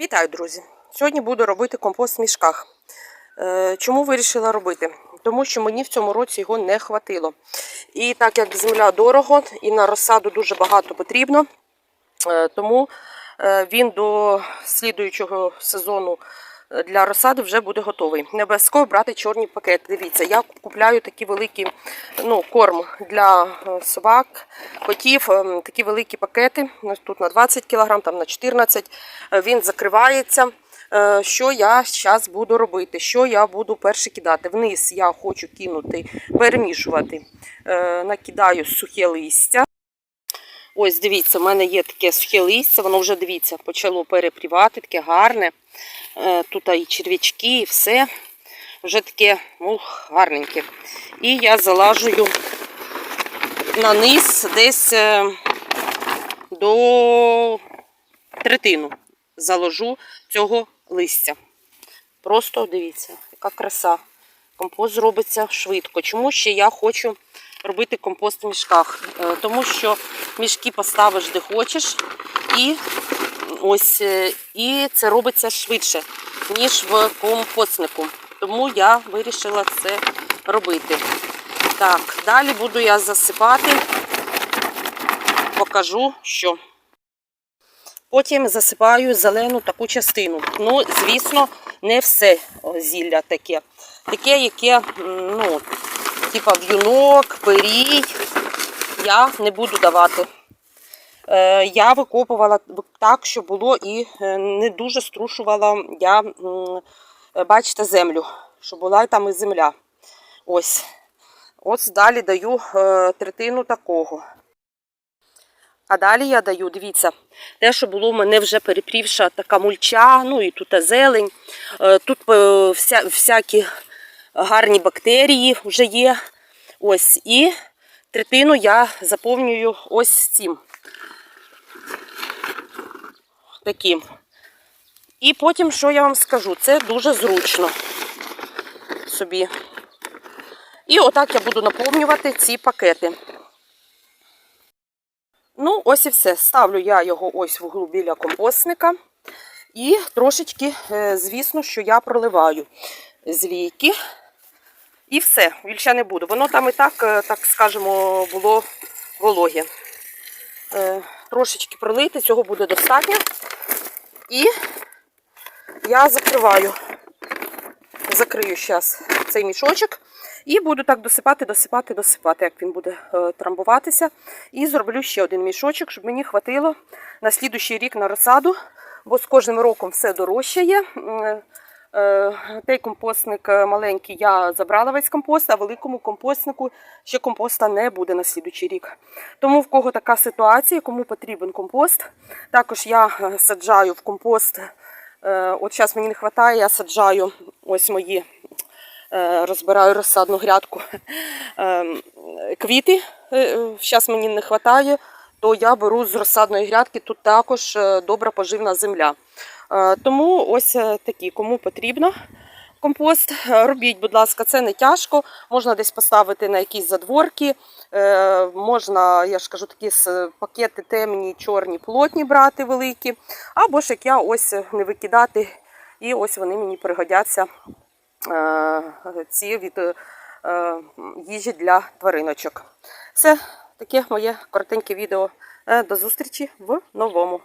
Вітаю, друзі! Сьогодні буду робити компост в мішках. Е, Чому вирішила робити? Тому що мені в цьому році його не хватило. І так як земля дорого і на розсаду дуже багато потрібно, е, тому е, він до слідуючого сезону для розсади вже буде готовий. Не обов'язково брати чорні пакети. Дивіться, я купляю такі великі ну, корм для е, собак, котів, е, такі великі пакети. Тут на 20 кг, там на 14 Е, Він закривається. Е, Що я зараз буду робити? Що я буду перше кидати? Вниз я хочу кинути, перемішувати. Накидаю сухе листя. Ось, дивіться, в мене є таке сухе листя, воно вже дивіться, почало перепрівати, таке гарне. Е, Тут і черв'ячки, і все. Вже таке ну, гарненьке. І я залажую на низ десь е, до третину заложу цього листя. Просто дивіться, яка краса. Компост зробиться швидко. Чому ще я хочу робити компост в мішках? Е, Тому що мішки поставиш де хочеш, і ось е, і це робиться швидше, ніж в компостнику. Тому я вирішила це робити. Так, далі буду я засипати, покажу, що. Потім засипаю зелену таку частину. Ну, звісно, не все зілля таке. Таке, яке, ну, типа в'юнок, пирій, я не буду давати. Е, я викопувала так, щоб було і е, не дуже струшувала я, е, бачите, землю, щоб була там і земля. Ось. Ось далі даю третину такого. А далі я даю, дивіться, те, що було в мене вже перепрівша така мульча, ну і тут зелень, тут вся, всякі гарні бактерії вже є. Ось, і третину я заповнюю ось цим. Таким. І потім, що я вам скажу, це дуже зручно собі. І отак я буду наповнювати ці пакети. Ну, ось і все. Ставлю я його ось в углу біля компостника. І трошечки, е, звісно, що я проливаю з лійки. І все, більше не буду. Воно там і так, е, так скажемо, було вологе. Е, Трошечки пролити, цього буде достатньо. І я закриваю, закрию зараз цей мішочок. І буду так досипати, досипати, досипати, як він буде е, трамбуватися. І зроблю ще один мішочок, щоб мені хватило на слідущий рік на розсаду, бо з кожним роком все дорожчає. Е, Той компостник е, маленький я забрала весь компост, а великому компостнику ще компоста не буде на слідучий рік. Тому в кого така ситуація, кому потрібен компост, також я е, саджаю в компост. От зараз мені не вистачає, я саджаю ось мої розбираю розсадну грядку. Квіти зараз мені не вистачає, то я беру з розсадної грядки, тут також добра поживна земля. Е, Тому ось е, такі, кому потрібно компост, е, робіть, будь ласка, це не тяжко. Можна десь поставити на якісь задворки. Можна, я ж кажу, такі пакети темні, чорні, плотні брати великі. Або ж як я ось не викидати, і ось вони мені пригодяться ці від їжі для твариночок. Це таке моє коротеньке відео. До зустрічі в новому.